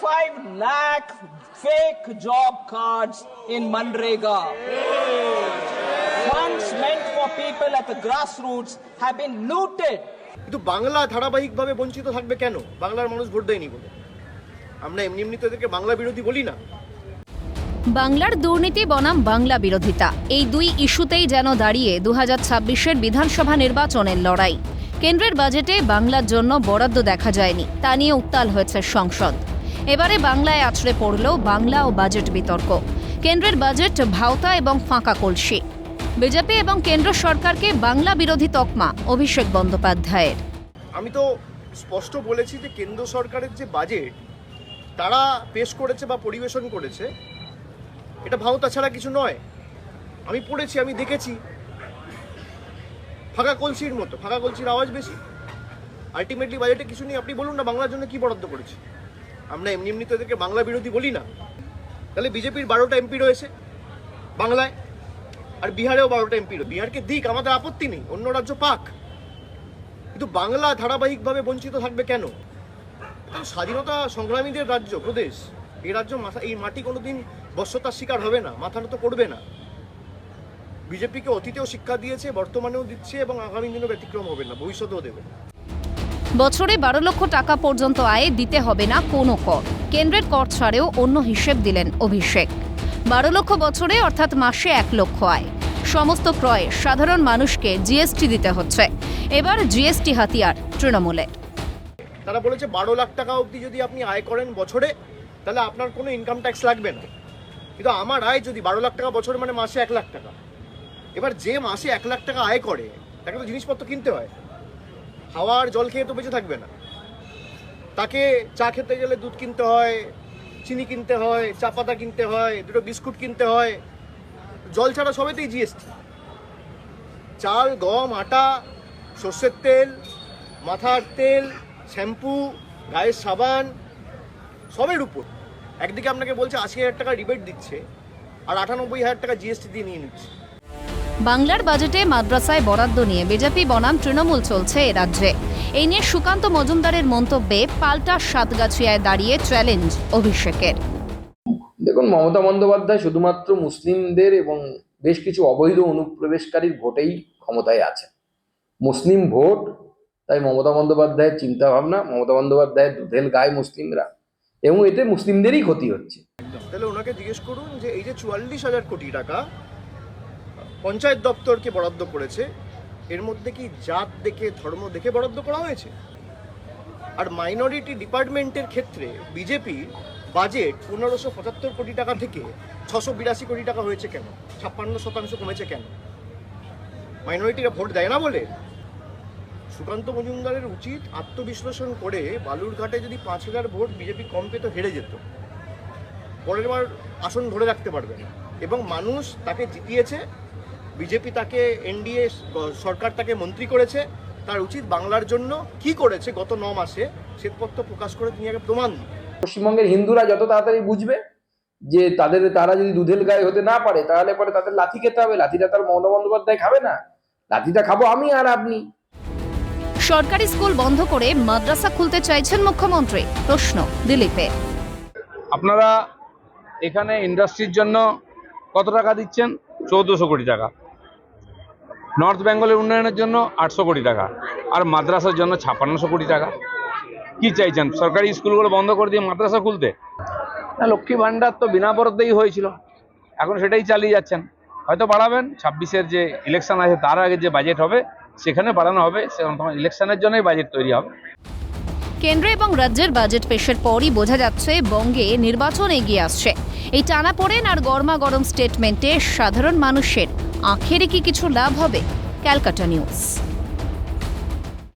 25 lakh fake job cards in Manrega. Funds meant for people at the grassroots have been looted. কিন্তু বাংলা ধারাবাহিকভাবে বঞ্চিত থাকবে কেন? বাংলার মানুষ ভোট দেয়নি বলে। আমরা এমনি এমনি তো এদেরকে বাংলা বিরোধী বলি না। বাংলার দুর্নীতি বনাম বাংলা বিরোধিতা। এই দুই ইস্যুতেই যেন দাঁড়িয়ে দু হাজার ছাব্বিশের বিধানসভা নির্বাচনের লড়াই। কেন্দ্রের বাজেটে বাংলার জন্য বরাদ্দ দেখা যায়নি। তা নিয়ে উত্তাল হয়েছে সংসদ। এবারে বাংলায় আছড়ে পড়ল বাংলা ও বাজেট বিতর্ক। কেন্দ্রের বাজেট ভাওতা এবং ফাঁকা কলসি। বিজেপি এবং কেন্দ্র সরকারকে বাংলা বিরোধী তকমা, অভিষেক বন্দ্যোপাধ্যায়ের। আমি তো স্পষ্ট বলেছি যে কেন্দ্র সরকারের যে বাজেট, তারা পেশ করেছে বা পরিবেশন করেছে, এটা ভাওতা ছাড়া কিছু নয়। আমি পড়েছি, আমি দেখেছি। ফাঁকা কলসির মতো, ফাঁকা কলসির আওয়াজ বেশি। আলটিমেটলি বাজেটে কিছু নেই, আপনি বলুন না বাংলার জন্য কি বরাদ্দ করেছে। আমরা এমনি এমনি তো এদেরকে বাংলা বিরোধী বলি না। তাহলে বিজেপির বারোটা এমপি রয়েছে বাংলায়, আর বিহারেও বারোটা এমপি বিহারকে দিক, আমাদের আপত্তি নেই, অন্য রাজ্য পাক। কিন্তু বাংলা ধারাবাহিকভাবে বঞ্চিত থাকবে কেন? তো স্বাধীনতা সংগ্রামীদের রাজ্য, প্রদেশ, এই রাজ্য মাথা, এই মাটি কোনোদিন বশ্যতার শিকার হবে না, মাথা নত করবে না। বিজেপিকে অতীতেও শিক্ষা দিয়েছে, বর্তমানেও দিচ্ছে, এবং আগামী দিনেও ব্যতিক্রম হবে না, ভবিষ্যতেও দেবে বছরে বারো লক্ষ টাকা পর্যন্ত আয়ে দিতে হবে না কোনো কর। কেন্দ্রের কর ছাড়েও অন্য হিসেব দিলেন অভিষেক। বারো লক্ষ বছরে, অর্থাৎ মাসে এক লক্ষ আয়। সমস্ত ক্রয়ে সাধারণ মানুষকে জিএসটি দিতে হচ্ছে। এবার জিএসটি হাতিয়ার তৃণমূলে। তারা বলেছে বারো লাখ টাকা অবধি যদি আপনি আয় করেন বছরে, তাহলে আপনার কোনো ইনকাম ট্যাক্স লাগবে না। কিন্তু আমার আয় যদি বারো লাখ টাকা বছরে মানে মাসে এক লাখ টাকা। এবার যে মাসে এক লাখ টাকা আয় করে, তাকে তো জিনিসপত্র কিনতে হয়। খাওয়ার জল খেয়ে তো বেঁচে থাকবে না। তাকে চা খেতে গেলে দুধ কিনতে হয়, চিনি কিনতে হয়, চা পাতা কিনতে হয়, দুটো বিস্কুট কিনতে হয়। জল ছাড়া সবেতেই জিএসটি। চাল, গম, আটা, সর্ষের তেল, মাথার তেল, শ্যাম্পু, গায়ের সাবান, সবের উপর। একদিকে আপনাকে বলছে আশি হাজার টাকা রিবেট দিচ্ছে, আর আটানব্বই হাজার টাকা জিএসটি দিয়ে নিয়ে নিচ্ছে। বাংলার বাজেটে মাদ্রাসায় বরাদ্দ নিয়ে বিজেপি বনাম তৃণমূল চলছে এ রাজ্যে। এই নিয়ে সুকান্ত মজুমদারের মন্তব্যে পাল্টা সাতগাছিয়ায় দাঁড়িয়ে চ্যালেঞ্জ অভিষেকের। দেখুন মমতা বন্দ্যোপাধ্যায় শুধুমাত্র মুসলিমদের এবং বেশ কিছু অবৈধ অনুপ্রবেশকারীর ভোটেই ক্ষমতায় আছে মুসলিম ভোট তাই মমতা বন্দ্যোপাধ্যায়ের চিন্তা ভাবনা মমতা বন্দ্যোপাধ্যায়ের দুধেল গায়ে মুসলিমরা এবং এতে মুসলিমদেরই ক্ষতি হচ্ছে। তাহলে ওনাকে জিজ্ঞেস করুন যে এই যে চুয়াল্লিশ হাজার কোটি টাকা পঞ্চায়েত দপ্তরকে বরাদ্দ করেছে, এর মধ্যে কি জাত দেখে, ধর্ম দেখে বরাদ্দ করা হয়েছে? আর মাইনরিটি ডিপার্টমেন্টের ক্ষেত্রে বিজেপি বাজেট পনেরোশো পঁচাত্তর কোটি টাকা থেকে ছশো বিরাশি কোটি টাকা হয়েছে কেন? ছাপ্পান্ন শতাংশ কমেছে কেন? মাইনরিটিরা ভোট দেয় না বলে? সুকান্ত মজুমদারের উচিত আত্মবিশ্লেষণ করে বালুরঘাটে যদি পাঁচ হাজার ভোট বিজেপি কম পেত, হেরে যেত। পরের বার আসন ধরে রাখতে পারবে না। এবং মানুষ তাকে জিতিয়েছে বিজেপি তাকে এনডিএ সরকার তাকে মন্ত্রী করেছে তার উচিত বাংলার জন্য কি করেছে গত ন মাসে শ্বেতপত্র প্রকাশ করে তিনি আগে প্রমাণ পশ্চিমবঙ্গের হিন্দুরা যত তাড়াতাড়ি বুঝবে যে তাদের তারা যদি দুধেল গায়ে হতে না পারে তাহলে পরে তাদের লাথি খেতে হবে। লাথিটা তার মমতা বন্দ্যোপাধ্যায় খাবে না। লাথিটা খাব আমি আর আপনি। সরকারি স্কুল বন্ধ করে মাদ্রাসা খুলতে চাইছেন মুখ্যমন্ত্রী? প্রশ্ন দিলীপের আপনারা এখানে ইন্ডাস্ট্রির জন্য কত টাকা দিচ্ছেন? চৌদ্দশো কোটি টাকা। নর্থ বেঙ্গলের উন্নয়নের জন্য আটশো কোটি টাকা আর মাদ্রাসার জন্য ছাপ্পান্নশো কোটি টাকা। কি চাইছেন? সরকারি স্কুলগুলো বন্ধ করে দিয়ে মাদ্রাসা খুলতে? না লক্ষ্মী ভাণ্ডার তো বিনা বরাদ্দেই হয়েছিল। এখন সেটাই চালিয়ে যাচ্ছেন। হয়তো বাড়াবেন ছাব্বিশের যে ইলেকশন আছে তার আগে যে বাজেট হবে সেখানে বাড়ানো হবে সেখানে তোমার ইলেকশনের জন্যই বাজেট তৈরি হবে। কেন্দ্র এবং রাজ্যের বাজেট পেশের পরই বোঝা যাচ্ছে বঙ্গে নির্বাচন এগিয়ে আসছে। এই টানা পড়েন আর গরমা গরম স্টেটমেন্টে সাধারণ মানুষের আখেরে কি কিছু লাভ হবে? Calcutta news.